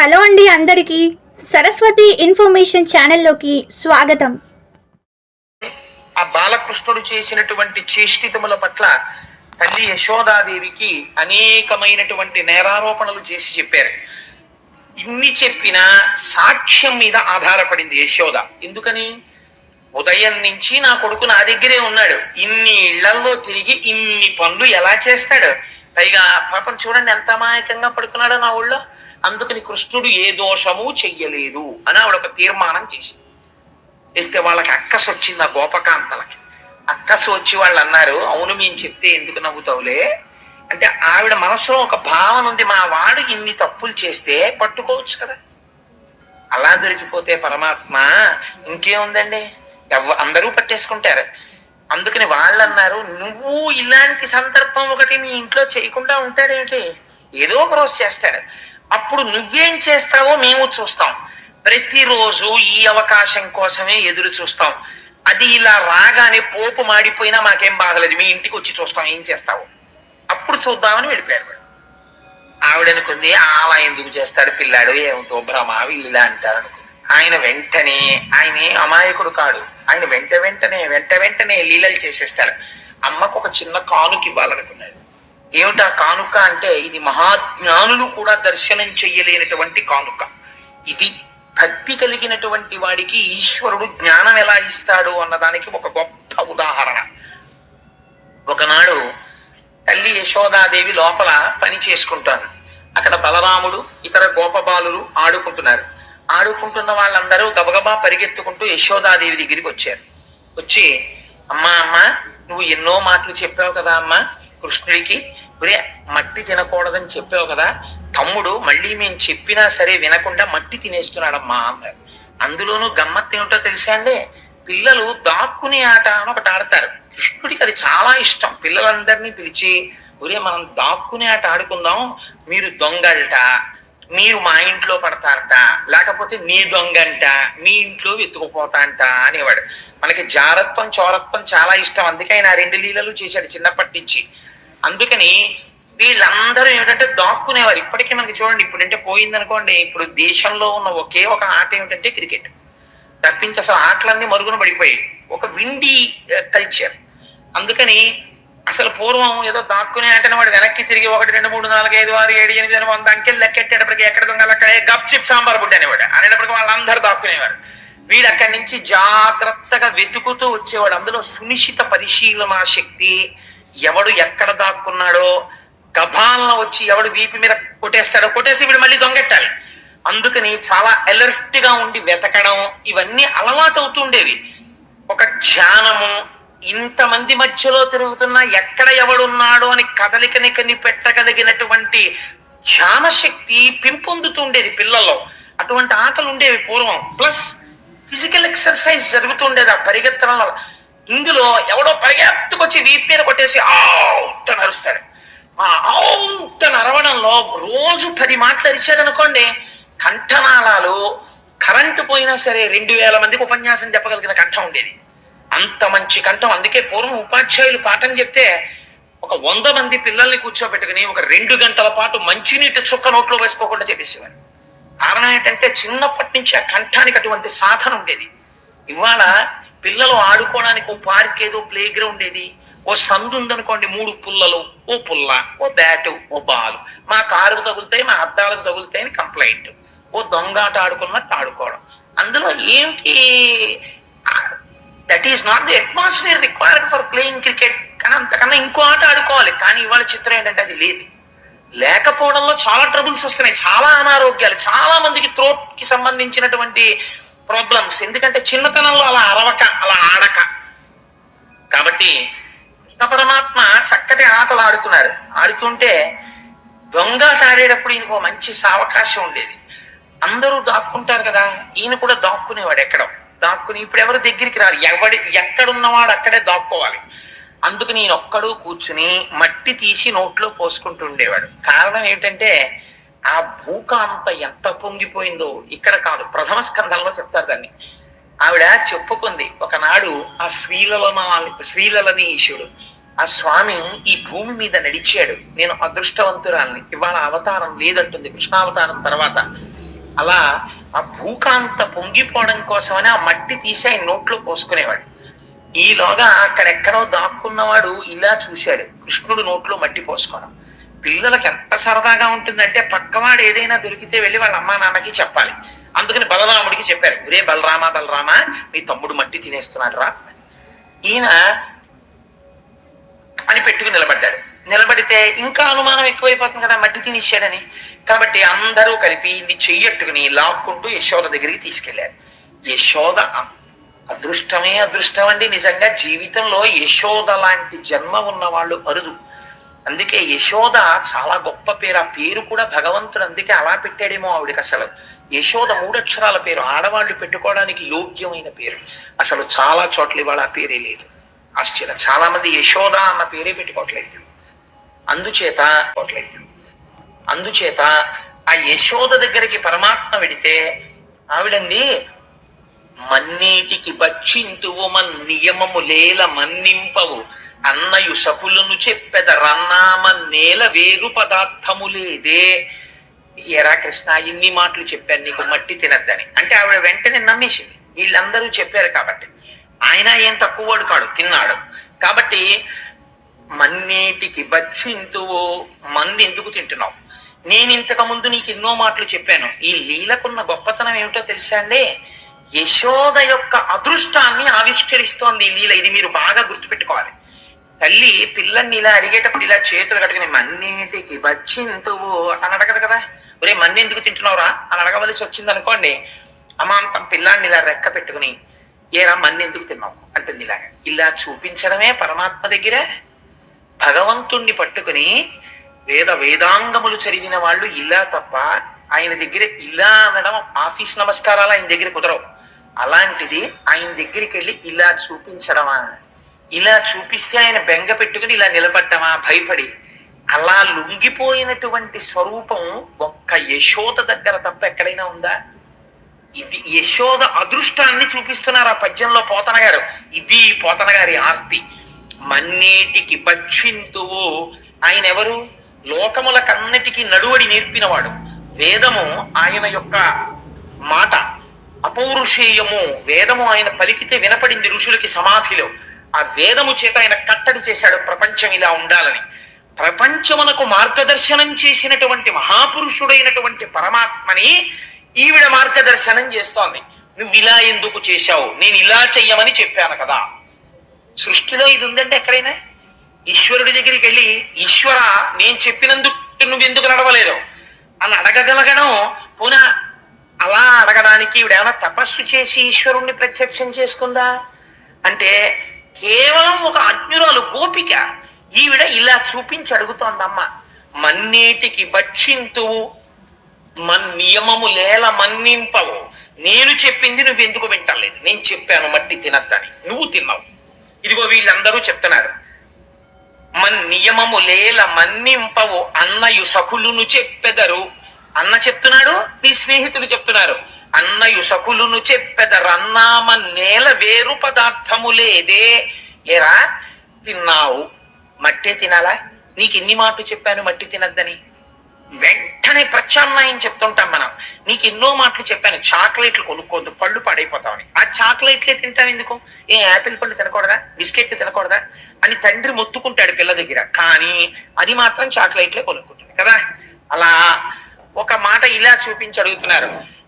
Hello అండి అందరికీ Saraswati information ఛానల్లోకి స్వాగతం. ఆ బాలకృష్ణుడు చేసినటువంటి చేష్టితముల పట్ల తల్లి యశోదాదేవికి అనేకమైనటువంటి నేరారోపణలు చేసి చెప్పారు. ఇన్ని చెప్పినా సాక్ష్యం మీద ఆధారపడింది యశోద. ఎందుకని? ఉదయం నుంచి నా కొడుకు నా దగ్గరే ఉన్నాడు. ఇన్ని ఇళ్ళల్లో తిరిగి ఇన్ని పనులు ఎలా చేస్తాడు? పైగా పాపం చూడండి ఎంత అమాయకంగా పడుకున్నాడో నా ఊళ్ళో. అందుకని కృష్ణుడు ఏ దోషము చెయ్యలేదు అని ఆవిడ ఒక తీర్మానం చేసింది. ఇస్తే వాళ్ళకి అక్కసు వచ్చింది ఆ గోపకాంతలకి. అక్కసు వచ్చి వాళ్ళు అన్నారు అవును మేము చెప్తే ఎందుకు నవ్వుతావులే? అంటే ఆవిడ మనసులో ఒక భావన ఉంది మా వాడు ఇన్ని తప్పులు చేస్తే పట్టుకోవచ్చు కదా. అలా దొరికిపోతే పరమాత్మ ఇంకేముందండి? ఎవ అందరూ పట్టేసుకుంటారు. అందుకని వాళ్ళు అన్నారు నువ్వు ఇలాంటి సందర్భం ఒకటి మీ ఇంట్లో చేయకుండా ఉంటాడేంటి? ఏదో ఒక రోజు చేస్తాడు. అప్పుడు నువ్వేం చేస్తావో మేము చూస్తాం. ప్రతిరోజు ఈ అవకాశం కోసమే ఎదురు చూస్తాం. అది ఇలా రాగానే పోపు మాడిపోయినా మాకేం బాధలేదు మీ ఇంటికి వచ్చి చూస్తాం ఏం చేస్తావు. అప్పుడు చూద్దామని వెళ్ళిపోయాడు వాడు. ఆవిడ అనుకుంది అలా ఎందుకు చేస్తాడు పిల్లాడు? ఏమిటో భ్రమ వీళ్ళు ఇలా అంటారు ఆయన వెంటనే ఆయన అమాయకుడు కాడు. ఆయన వెంట వెంటనే వెంట వెంటనే లీలలు చేసేస్తాడు. అమ్మకు ఒక చిన్న కానుక ఇవ్వాలనుకున్నాడు. ఏమిటా కానుక అంటే ఇది మహాజ్ఞానులు కూడా దర్శనం చెయ్యలేనటువంటి కానుక. ఇది భక్తి కలిగినటువంటి వాడికి ఈశ్వరుడు జ్ఞానం ఎలా ఇస్తాడు అన్నదానికి ఒక గొప్ప ఉదాహరణ. ఒకనాడు తల్లి యశోదాదేవి లోపల పని చేసుకుంటాను. అక్కడ బలరాముడు ఇతర గోపబాలులు ఆడుకుంటున్నారు. ఆడుకుంటున్న వాళ్ళందరూ గబగబా పరిగెత్తుకుంటూ యశోదాదేవి దగ్గరికి వచ్చారు. వచ్చి అమ్మా అమ్మ నువ్వు ఎన్నో మాటలు చెప్పావు కదా అమ్మా కృష్ణుడికి. ఒరే మట్టి తినకూడదని చెప్పావు కదా. తమ్ముడు మళ్ళీ మేము చెప్పినా సరే వినకుండా మట్టి తినేస్తున్నాడమ్మా అన్నారు. అందులోనూ గమ్మత్తు ఏమిటో తెలుసా అండి? పిల్లలు దాక్కునే ఆట అని ఒకటి ఆడతారు. కృష్ణుడికి అది చాలా ఇష్టం. పిల్లలందరినీ పిలిచి ఒరే మనం దాక్కునే ఆట ఆడుకుందాం. మీరు దొంగల్ట. మీరు మా ఇంట్లో పడతారట లేకపోతే నీ దొంగంట మీ ఇంట్లో వెతుకుపోతా అంట అనేవాడు. మనకి జారత్వం చోరత్వం చాలా ఇష్టం. అందుకే ఆయన ఆ రెండు లీలలు చేశాడు చిన్నప్పటి నుంచి. అందుకని వీళ్ళందరూ ఏమిటంటే దాక్కునేవారు. ఇప్పటికీ మనకి చూడండి ఇప్పుడంటే పోయిందనుకోండి ఇప్పుడు దేశంలో ఉన్న ఒకే ఒక ఆట ఏమిటంటే క్రికెట్. తప్పించి అసలు ఆటలన్నీ మరుగున పడిపోయాయి. ఒక విండి కల్చర్ eh, అందుకని అసలు పూర్వం ఏదో దాక్కునే అంటే వాడు వెనక్కి తిరిగి ఒకటి రెండు మూడు నాలుగు ఐదు ఆరు ఏడు ఎనిమిది అని వంద అంకెలు లెక్కెట్టేటప్పటికి ఎక్కడ దొంగలు అక్కడే గప్ చిప్ సాంబార్ బుడ్డ అనేవాడు. అనేటప్పటికి వాళ్ళందరూ దాక్కునేవారు. వీడు అక్కడి నుంచి జాగ్రత్తగా వెతుకుతూ వచ్చేవాడు. అందులో సునిశ్చిత పరిశీలన శక్తి ఎవడు ఎక్కడ దాక్కున్నాడో గభాలను వచ్చి ఎవడు వీపి మీద కొట్టేస్తాడో కొట్టేసి వీడు మళ్ళీ దొంగెట్టాలి. అందుకని చాలా అలర్ట్గా ఉండి వెతకడం ఇవన్నీ అలవాటు అవుతుండేవి ఒక ధ్యానము ఇంతమంది మధ్యలో తిరుగుతున్న ఎక్కడ ఎవడున్నాడో అని కదలికని కనిపెట్టగలిగినటువంటి ధ్యాన శక్తి పెంపొందుతుండేది పిల్లల్లో. అటువంటి ఆటలు ఉండేవి పూర్వం. ప్లస్ ఫిజికల్ ఎక్సర్సైజ్ జరుగుతుండేది ఆ పరిగెత్తడం వల్ల ఇందులో ఎవడో పరిగెత్తుకొచ్చి వీపు మీద కొట్టేసి అవుట్ అని అరుస్తాడు. ఆ అవుట్ అని అరవడంలో రోజు పది మాటలు అరిచాడు అనుకోండి కంఠనాళాలు కరెంటు పోయినా సరే రెండు వేల మందికి ఉపన్యాసం చెప్పగలిగిన కంఠం ఉండేది. అంత మంచి కంఠం. అందుకే పూర్వం ఉపాధ్యాయులు పాఠం చెప్తే ఒక వంద మంది పిల్లల్ని కూర్చోబెట్టుకుని ఒక రెండు గంటల పాటు మంచినీటి చుక్క నోట్లో వేసుకోకుండా చెప్పేసేవాడు కారణం ఏంటంటే చిన్నప్పటి నుంచి ఆ కంఠానికి అటువంటి సాధన ఉండేది. ఇవాళ పిల్లలు ఆడుకోవడానికి ఓ పార్క్ ఏదో ప్లే గ్రౌండ్ ఏది ఓ సందు ఉందనుకోండి మూడు పుల్లలు ఓ పుల్ల ఓ బ్యాటు ఓ బాల్. మా కారుకు తగులుతాయి మా అద్దాలకు తగులుతాయి అని కంప్లైంట్. ఓ దొంగాట ఆడుకున్నట్టు ఆడుకోవడం. అందులో ఏంటి that is not the atmosphere required for playing cricket కానీ అంతకన్నా ఇంకో ఆట ఆడుకోవాలి. కానీ ఇవాళ చిత్రం ఏంటంటే అది లేదు. లేకపోవడంలో చాలా ట్రబుల్స్ వస్తున్నాయి. చాలా అనారోగ్యాలు. చాలా మందికి థ్రోట్కి సంబంధించినటువంటి ప్రాబ్లమ్స్ ఎందుకంటే చిన్నతనంలో అలా అరవక అలా ఆడక. కాబట్టి కృష్ణ పరమాత్మ చక్కటి ఆటలు ఆడుతున్నారు. ఆడుతుంటే దొంగ ఆడేటప్పుడు ఈయనకు మంచి సావకాశం ఉండేది. అందరూ దాక్కుంటారు కదా. ఈయన కూడా దాక్కునేవాడు ఎక్కడో. దాక్కుని ఇప్పుడు ఎవరు దగ్గరికి రారు? ఎవడి ఎక్కడున్నవాడు అక్కడే దాక్కోవాలి. అందుకు నేను ఒక్కడు కూర్చుని మట్టి తీసి నోట్లో పోసుకుంటూ ఉండేవాడు. కారణం ఏంటంటే ఆ భూకాంత ఎంత పొంగిపోయిందో ఇక్కడ కాదు ప్రథమ స్కంధంలో చెప్తారు దాన్ని. ఆవిడ చెప్పుకుంది ఒకనాడు ఆ శ్రీలల శ్రీలలని ఈశుడు ఆ స్వామి ఈ భూమి మీద నడిచాడు నేను అదృష్టవంతురాల్ని ఇవాళ అవతారం లేదంటుంది కృష్ణావతారం తర్వాత. అలా ఆ భూకాంత పొంగిపోవడం కోసమని ఆ మట్టి తీసి ఆయన నోట్లో పోసుకునేవాడు. ఈలోగా అక్కడెక్కడో దాక్కున్నవాడు ఇలా చూశాడు. కృష్ణుడు నోట్లో మట్టి పోసుకోవడం. పిల్లలకి ఎంత సరదాగా ఉంటుందంటే పక్కవాడు ఏదైనా దొరికితే వెళ్ళి వాళ్ళ అమ్మా నాన్నకి చెప్పాలి. అందుకని బలరాముడికి చెప్పారు. ఒరే బలరామా బలరామా మీ తమ్ముడు మట్టి తినేస్తున్నాడు రా ఈయన అని పెట్టుకుని నిలబడ్డాడు. నిలబడితే ఇంకా అనుమానం ఎక్కువైపోతుంది కదా మట్టి తినేశాడని. కాబట్టి అందరూ కలిపి ఇది చెయ్యట్టుకుని లాక్కుంటూ యశోద దగ్గరికి తీసుకెళ్ళారు. యశోద అదృష్టమే అదృష్టం అండి. నిజంగా జీవితంలో యశోద లాంటి జన్మ ఉన్న వాళ్ళు అరుదు. అందుకే యశోద చాలా గొప్ప పేరు. ఆ పేరు కూడా భగవంతుడు అందుకే అలా పెట్టాడేమో ఆవిడకి అసలు. యశోద మూడక్షరాల పేరు. ఆడవాళ్ళు పెట్టుకోవడానికి యోగ్యమైన పేరు. అసలు చాలా చోట్ల ఇవాళ ఆ పేరే లేదు. ఆశ్చర్యం. చాలా మంది యశోద అన్న పేరే పెట్టుకోవట్లేదు. అందుచేత అందుచేత ఆ యశోద దగ్గరికి పరమాత్మ వెడితే ఆవిడండి మన్నీటికి భక్షింతువు మన్ నియమము లేల మన్నింపవు. అన్నయు సపులను చెప్పెద రన్నామ నేల వేరు పదార్థము లేదే. ఎరా కృష్ణ ఇన్ని మాటలు చెప్పాను నీకు మట్టి తినద్దని. అంటే ఆవిడ వెంటనే నమ్మేసింది. వీళ్ళందరూ చెప్పారు కాబట్టి. ఆయన ఏం తక్కువవాడు కాడు తిన్నాడు. కాబట్టి మన్నేటికి భక్షింతువు మంది ఎందుకు తింటున్నావు? నేను ఇంతకు ముందు నీకు ఎన్నో మాటలు చెప్పాను. ఈ లీలకున్న గొప్పతనం ఏమిటో తెలుసా అండి? యశోద యొక్క అదృష్టాన్ని ఆవిష్కరిస్తోంది ఈ లీల. ఇది మీరు బాగా గుర్తుపెట్టుకోవాలి. తల్లి పిల్లల్ని ఇలా అడిగేటప్పుడు ఇలా చేతులు కట్టుకుని మన్నీటికి భక్షింతువు అని అడగదు కదా? ఒరే మన్ని ఎందుకు తింటున్నావురా? అని అడగవలసి వచ్చింది అనుకోండి. అమాంతం పిల్లాన్ని ఇలా రెక్క పెట్టుకుని ఏరా మన్ని ఎందుకు తిన్నావు? అంటుంది ఇలాగ ఇలా చూపించడమే పరమాత్మ దగ్గరే భగవంతుణ్ణి పట్టుకుని వేద వేదాంగములు చదివిన వాళ్ళు ఇలా తప్ప ఆయన దగ్గర ఇలా అనడం ఆఫీస్ నమస్కారాలు ఆయన దగ్గర కుదరవు. అలాంటిది ఆయన దగ్గరికి వెళ్ళి ఇలా చూపించడమా? ఇలా చూపిస్తే ఆయన బెంగ పెట్టుకుని ఇలా నిలబడ్డమా? భయపడి. అలా లొంగిపోయినటువంటి స్వరూపం ఒక్క యశోద దగ్గర తప్ప ఎక్కడైనా ఉందా? ఇది యశోద అదృష్టాన్ని చూపిస్తున్నారు ఆ పద్యంలో పోతన గారు ఇది పోతన గారి ఆర్తి. మన్నేటికి భక్షింతువు ఆయన ఎవరు లోకములకన్నిటికీ నడువడి నేర్పినవాడు. వేదము ఆయన యొక్క మాట. అపౌరుషేయము వేదము ఆయన పలికితే వినపడింది ఋషులకి సమాధిలో ఆ వేదము చేత ఆయన కట్టడి చేశాడు ప్రపంచం ఇలా ఉండాలని. ప్రపంచమునకు మార్గదర్శనం చేసినటువంటి మహాపురుషుడైనటువంటి పరమాత్మని ఈవిడ మార్గదర్శనం చేస్తోంది. నువ్వు ఇలా ఎందుకు చేశావు? నేను ఇలా చెయ్యమని చెప్పాను కదా. సృష్టిలో ఇది ఉందండి ఎక్కడైనా? ఈశ్వరుడి దగ్గరికి వెళ్ళి ఈశ్వర నేను చెప్పినందుకు నువ్వు ఎందుకు నడవలేదు? అని అడగగలగడం పోనా అలా అడగడానికి ఈవిడేమైనా తపస్సు చేసి ఈశ్వరుణ్ణి ప్రత్యక్షం చేసుకుందా? అంటే కేవలం ఒక అజ్ఞురాలు గోపిక ఈవిడ ఇలా చూపించి అడుగుతోందమ్మ. మన్నేటికి భక్షింతువు మన్ నియమము లేల మన్నింపవు. నేను చెప్పింది నువ్వు ఎందుకు వింటలేదు? నేను చెప్పాను మట్టి తినద్దని. నువ్వు తిన్నావు. ఇదిగో వీళ్ళందరూ చెప్తున్నారు. మన్ నియమము లేల మన్నింపవు అన్నయు సఖులును చెప్పెదరు. అన్న చెప్తున్నాడు నీ స్నేహితులు చెప్తున్నారు అన్నయు సఖులును చెప్పెదరు అన్నామ నేల వేరు పదార్థము లేదే. ఎరా తిన్నావు మట్టే తినాలా? నీకు ఎన్ని మాటలు చెప్పాను మట్టి తినద్దని. వెంటనే ప్రత్యామ్నాయం చెప్తుంటాం మనం. నీకు ఎన్నో మాటలు చెప్పాను. చాక్లెట్లు కొనుక్కోవద్దు పళ్ళు పాడైపోతామని ఆ చాక్లెట్లే తింటాం ఎందుకు? ఏ యాపిల్ పళ్ళు తినకూడదా? బిస్కెట్లు తినకూడదా? అని తండ్రి మొత్తుకుంటాడు పిల్ల దగ్గర. కానీ అది మాత్రం చాక్లెట్లే కొనుక్కుంటుంది కదా? అలా ఒక మాట ఇలా చూపించి అడుగుతున్నారు.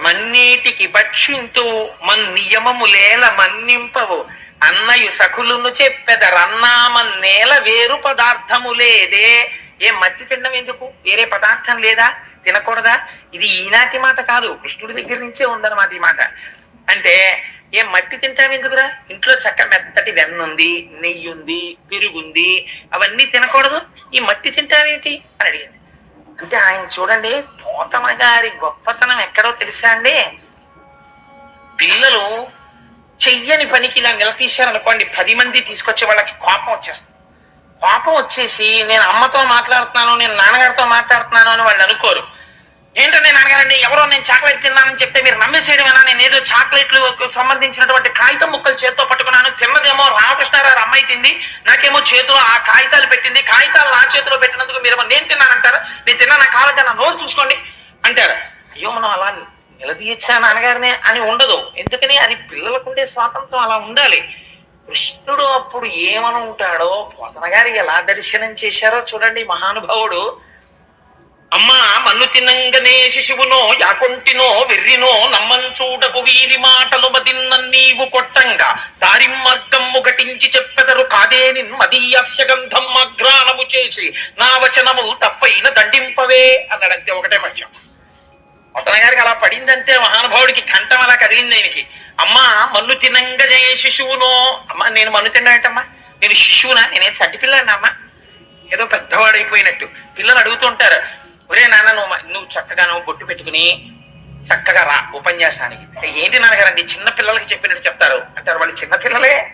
మన్నీటికి భక్షింతు మన్ నియమము లేల మన్నింపవు. అన్నయు సఖులును చెప్పెదరన్నామన్నేల వేరు పదార్థము లేదే. ఏ మట్టి తినడం ఎందుకు? వేరే పదార్థం లేదా? తినకూడదా? ఇది ఈనాటి మాట కాదు. కృష్ణుడి దగ్గర నుంచే ఉందన్నమాట ఈ మాట. అంటే ఏ మట్టి తింటాం ఎందుకురా? ఇంట్లో చక్క మెత్తటి వెన్న ఉంది నెయ్యి ఉంది పెరుగు ఉంది అవన్నీ తినకూడదు. ఈ మట్టి తింటావేంటి అని అడిగింది. అంటే ఆయన చూడండి పోతమ గారి గొప్పతనం ఎక్కడో తెలుసా అండి? పిల్లలు చెయ్యని పనికి ఇలా నిలదీశారనుకోండి పది మంది తీసుకొచ్చే వాళ్ళకి కోపం వచ్చేస్తుంది. కోపం వచ్చేసి నేను అమ్మతో మాట్లాడుతున్నాను నేను నాన్నగారితో మాట్లాడుతున్నాను అని వాళ్ళు అనుకోరు. ఏంటంటే నాన్నగారండి ఎవరో నేను చాక్లెట్ తిన్నానని చెప్తే మీరు నమ్మేసేయడమేనా? నేను ఏదో చాక్లెట్లు సంబంధించినటువంటి కాగితం ముక్కలు చేత్తో పట్టుకున్నాను తిన్నదేమో రామకృష్ణారావు అమ్మాయి తింది నాకేమో చేతిలో ఆ కాగితాలు పెట్టింది కాగితాలు నా చేతిలో పెట్టినందుకు మీరు నేను తిన్నానంటారు నేను తిన్నా నా కావాలంటే నా నోరు చూసుకోండి అంటారు. అయ్యో మనం అలా నిలదీయచ్చా నాన్నగారిని? అని ఉండదు. ఎందుకని? అది పిల్లలకు ఉండే స్వాతంత్రం అలా ఉండాలి. కృష్ణుడు అప్పుడు ఏమనుంటాడో పోతన గారు ఎలా దర్శనం చేశారో చూడండి మహానుభావుడు. అమ్మా మన్ను తినంగనే శిశువునో యాకొంటినో వెర్రినో నమ్మంచూడకు వీరి మాటలు మదిన్న నీవు కొట్టంగా. దారి మార్గము ఘటించి చెప్పెదరు కాదేని మదీయస్య గంధం అగ్రాణము చేసి. నా వచనము తప్పైన దండింపవే అన్నాడంతే ఒకటే పక్షం మొత్తం గారికి అలా పడిందంటే మహానుభావుడికి కంఠం అలా కదిలింది ఆయనకి. అమ్మా మన్ను తినంగనే శిశువునో అమ్మా నేను మన్ను తిన్నాటమ్మా నేను శిశువునా? నేనేం చట్టి పిల్లాడినమ్మా ఏదో పెద్దవాడైపోయినట్టు పిల్లలు అడుగుతుంటారు ఒరే నాన్న నువ్వు నువ్వు చక్కగా నువ్వు బొట్టు పెట్టుకుని చక్కగా రా ఉపన్యాసానికి. అంటే ఏంటి నాన్నగారండి చిన్న పిల్లలకి చెప్పినట్టు చెప్తారు. అంటారు వాళ్ళు చిన్న పిల్లలే.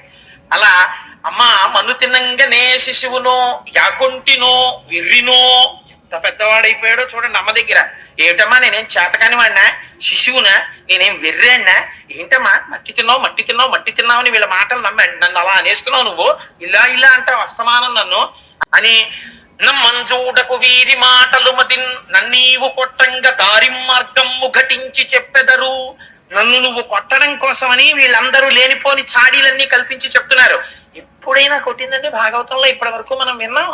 అలా అమ్మా మన్ను తిన్నంగానే శిశువునో యాకుంటినో విర్రినో ఎంత పెద్దవాడైపోయాడో చూడండి అమ్మ దగ్గర. ఏమిటమ్మా నేనేం చేతకాని వాడినా? శిశువునా? నేనేం వెర్రాడినా ఏంటమ్మా మట్టి తిన్నావు మట్టి తిన్నావు మట్టి తిన్నావు అని వీళ్ళ మాటలు నమ్మ నన్ను అలా అనేస్తున్నావు నువ్వు? ఇలా ఇలా అంటావు అస్తమానం నన్ను. అని మంజూడకు వీరి మాటలు మదిన్ నన్నీవు కొట్టంగా దారి మార్గము ఘటించి చెప్పెదరు. నన్ను నువ్వు కొట్టడం కోసమని వీళ్ళందరూ లేనిపోని చాడీలన్నీ కల్పించి చెప్తున్నారు. ఎప్పుడైనా కొట్టిందండి భాగవతంలో ఇప్పటి వరకు మనం విన్నాం.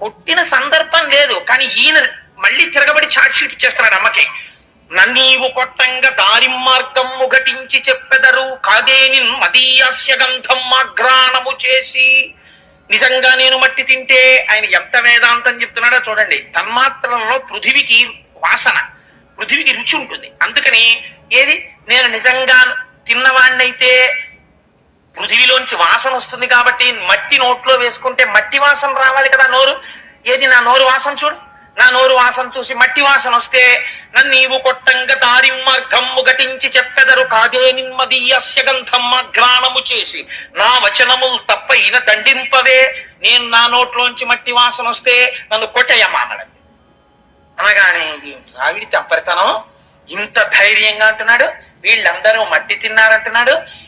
కొట్టిన సందర్భం లేదు కానీ ఈయన మళ్ళీ తిరగబడి ఛార్జ్ షీట్ ఇచ్చేస్తున్నాడు అమ్మకి. నన్నీవు కొట్టంగా దారి మార్గము ఘటించి చెప్పెదరు కాదేని మదీయాస్య గంధం అగ్రాణము చేసి. నిజంగా నేను మట్టి తింటే ఆయన ఎంత వేదాంతం చెప్తున్నాడో చూడండి. తన్మాత్రలలో పృథివికి వాసన పృథివికి రుచి ఉంటుంది. అందుకని ఏది? నేను నిజంగా తిన్నవాణ్ణైతే పృథివిలోంచి వాసన వస్తుంది కాబట్టి మట్టి నోట్లో వేసుకుంటే మట్టి వాసన రావాలి కదా నోరు. ఏది నా నోరు వాసన చూడు. నా నోరు వాసన చూసి మట్టి వాసన వస్తే నన్ను నీవు కొట్టంగ దారి మార్గమ్ము ఘటించి చెప్పెదరు కాదే నిమ్మదీయస్య గంధమ్మ గ్రాణము చేసి. నా వచనములు తప్పైన దండింపవే. నేను నా నోట్లోంచి మట్టి వాసన వస్తే నన్ను కొట్టేయమ్మా అనగానే ఇది ఆవిడి ఇంత ధైర్యంగా అంటున్నాడు. వీళ్ళందరూ మట్టి తిన్నారంటున్నాడు.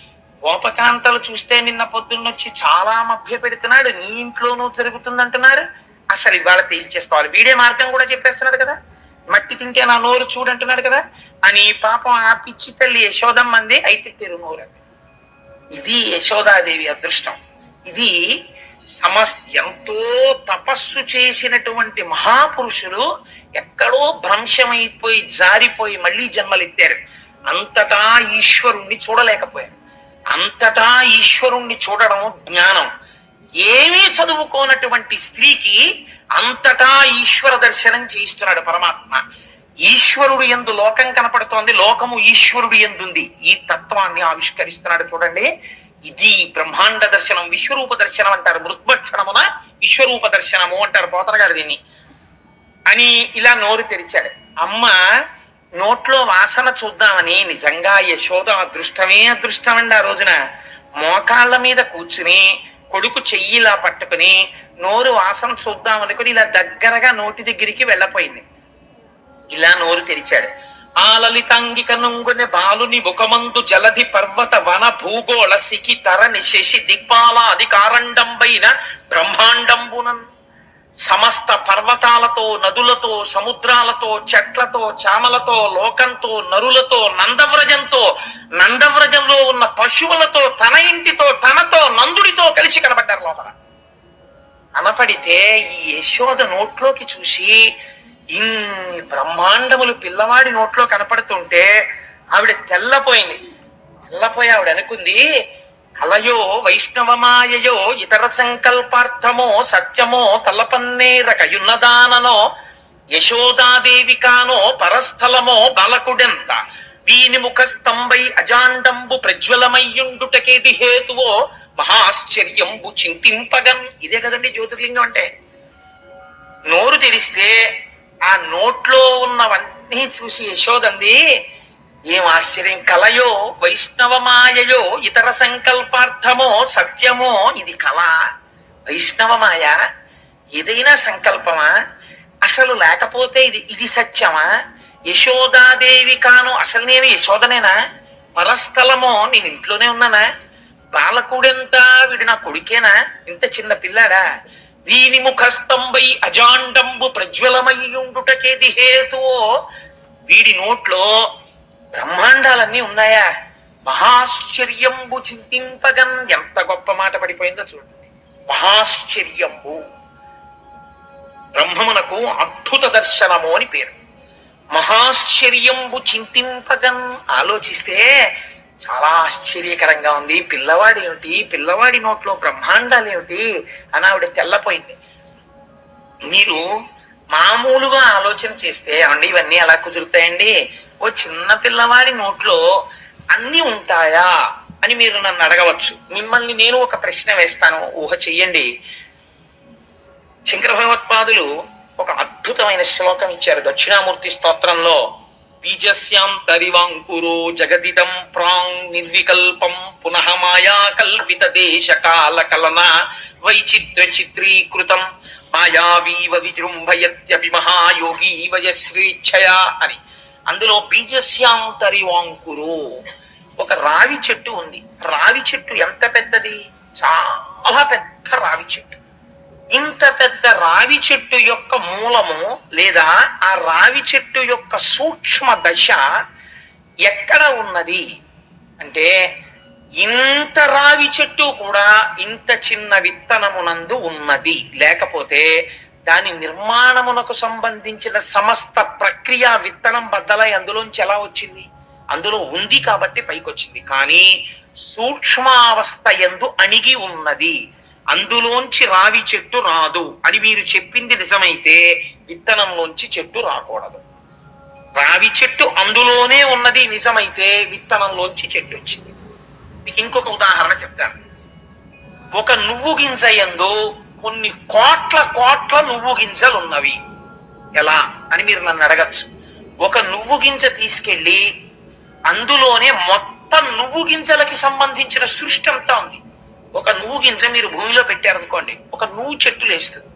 గోపకాంతలు చూస్తే నిన్న పొద్దున్నొచ్చి చాలా మభ్య పెడుతున్నాడు నీ ఇంట్లోనూ జరుగుతుందంటున్నారు అసలు ఇవాళ తేల్చేసుకోవాలి. వీడే మార్గం కూడా చెప్పేస్తున్నాడు కదా. మట్టి తింటే నా నోరు చూడంటున్నాడు కదా. అని పాపం ఆ పిచ్చి తల్లి యశోదమ్మంది అయితే తెరు నోరు. ఇది యశోదాదేవి అదృష్టం. ఇది సమస్ ఎంతో తపస్సు చేసినటువంటి మహాపురుషులు ఎక్కడో భ్రంశమైపోయి జారిపోయి మళ్ళీ జన్మలెత్తారు అంతటా ఈశ్వరుణ్ణి చూడలేకపోయారు. అంతటా ఈశ్వరుణ్ణి చూడడం జ్ఞానం. ఏమీ చదువుకోనటువంటి స్త్రీకి అంతటా ఈశ్వర దర్శనం చేయిస్తున్నాడు పరమాత్మ. ఈశ్వరుడు ఎందు లోకం కనపడుతోంది లోకము ఈశ్వరుడు ఎందుంది? ఈ తత్వాన్ని ఆవిష్కరిస్తున్నాడు చూడండి. ఇది బ్రహ్మాండ దర్శనం విశ్వరూప దర్శనం అంటారు. మృద్భక్షణమున విశ్వరూప దర్శనము అంటారు పోతన గారు దీన్ని. అని ఇలా నోరు తెరిచాడు. అమ్మ నోట్లో వాసన చూద్దామని నిజంగా యశోద అదృష్టమే అదృష్టం అండి ఆ రోజున. మోకాళ్ళ మీద కూర్చుని కొడుకు చెయ్యి ఇలా పట్టుకుని నోరు వాసన చూద్దాం అనుకుని ఇలా దగ్గరగా నోటి దగ్గరికి వెళ్ళపోయింది. ఇలా నోరు తెరిచాడు. ఆ లలితాంగిక నుంగుని బాలుని ముఖమందు జలధి పర్వత వన భూగోళ సికి తరని శశి దిక్పాల అధికారండంబైన బ్రహ్మాండంబునందు సమస్త పర్వతాలతో నదులతో సముద్రాలతో చెట్లతో చామలతో లోకంతో నరులతో నందవ్రజంతో నందవ్రజంలో ఉన్న పశువులతో తన ఇంటితో తనతో నందుడితో కలిసి కనబడ్డారు లోపల. అనపడితే ఈ యశోద నోట్లోకి చూసి ఇన్ని బ్రహ్మాండములు పిల్లవాడి నోట్లో కనపడుతుంటే ఆవిడ తెల్లపోయింది. తెల్లపోయి ఆవిడ అనుకుంది కలయో వైష్ణవమాయయో ఇతర సంకల్పార్థమో సత్యమో తలపన్నేరకయున్నదాననో యశోదాదేవి కానో పరస్థలమో బాలకుడెంత? వీని ముఖ స్తంభై అజాండంబు ప్రజ్వలమయ్యుండుటకేది హేతువో మహాశ్చర్యంబు చింతింపగన్? ఇదే కదండి జ్యోతిర్లింగం అంటే. నోరు తెరిస్తే ఆ నోట్లో ఉన్నవన్నీ చూసి యశోదంది ఏం ఆశ్చర్యం కలయో వైష్ణవమాయయో ఇతర సంకల్పార్థమో సత్యమో ఇది కళ. వైష్ణవమాయ ఏదైనా సంకల్పమా? అసలు లేకపోతే ఇది ఇది సత్యమా? యశోదాదేవి కాను అసలు నేను యశోదనేనా? పరస్థలమో నేను ఇంట్లోనే ఉన్నానా? బాలకుడెంత వీడు నా కొడుకేనా? ఇంత చిన్న పిల్లాడా? దీని ముఖస్తంభై అజాండంబు ప్రజ్వలమయ్యుండుటకేది హేతువో? వీడి నోట్లో కాండాలన్నీ ఉన్నాయా? మహాశ్చర్యంబు చింతింపగన్ ఎంత గొప్ప మాట పడిపోయిందో చూడండి. మహాశ్చర్యంబు. బ్రహ్మమునకు అద్భుత దర్శనము అని పేరు. మహాశ్చర్యంబు చింతింపగన్ ఆలోచిస్తే చాలా ఆశ్చర్యకరంగా ఉంది. పిల్లవాడు ఏమిటి? పిల్లవాడి నోట్లో బ్రహ్మాండాలు ఏమిటి? అని ఆవిడ తెల్లపోయింది. మీరు మామూలుగా ఆలోచన చేస్తే అండి ఇవన్నీ ఎలా కుదురుతాయండి? ఓ చిన్న పిల్లవాడి నోట్లో అన్ని ఉంటాయా అని మీరు నన్ను అడగవచ్చు. మిమ్మల్ని నేను ఒక ప్రశ్న వేస్తాను. ఊహ చెయ్యండి. శంకర భగవత్పాదులు ఒక అద్భుతమైన శ్లోకం ఇచ్చారు. దక్షిణామూర్తి స్తోత్రంలో బీజస్యాం తరివాంకురో జగదిదం ప్రాంగ్ నిర్వికల్పం పునః మాయా కల్పిత దేశ కాల కలన వైచిత్ర చిత్రీకృతం. మాయావీవ విజృంభయత్యపి మహాయోగి వయశ్రేచ్ఛయా అని. అందులో బీజస్యాం తరివాంకురు. ఒక రావి చెట్టు ఉంది. రావి చెట్టు ఎంత పెద్దది? చాలా పెద్ద రావి చెట్టు. ఇంత పెద్ద రావి చెట్టు యొక్క మూలము లేదా ఆ రావి చెట్టు యొక్క సూక్ష్మ దశ ఎక్కడ ఉన్నది? అంటే ఇంత రావి చెట్టు కూడా ఇంత చిన్న విత్తనమునందు ఉన్నది. లేకపోతే దాని నిర్మాణమునకు సంబంధించిన సమస్త ప్రక్రియ విత్తనం బద్దలై అందులోంచి ఎలా వచ్చింది? అందులో ఉంది కాబట్టి పైకొచ్చింది. కానీ సూక్ష్మావస్థ ఎందు అణిగి ఉన్నది. అందులోంచి రావి చెట్టు రాదు అని మీరు చెప్పింది నిజమైతే విత్తనంలోంచి చెట్టు రాకూడదు. రావి చెట్టు అందులోనే ఉన్నది నిజమైతే విత్తనంలోంచి చెట్టు వచ్చింది. మీకు ఇంకొక ఉదాహరణ చెప్తాను. ఒక నువ్వు గింజ ఎందు కొన్ని కోట్ల కోట్ల నువ్వు గింజలు ఉన్నవి ఎలా? అని మీరు నన్ను అడగచ్చు. ఒక నువ్వు గింజ తీసుకెళ్ళి అందులోనే మొత్తం నువ్వు గింజలకి సంబంధించిన సృష్టి అంతా ఉంది. ఒక నువ్వు గింజ మీరు భూమిలో పెట్టారనుకోండి ఒక నువ్వు చెట్టు లేస్తుంది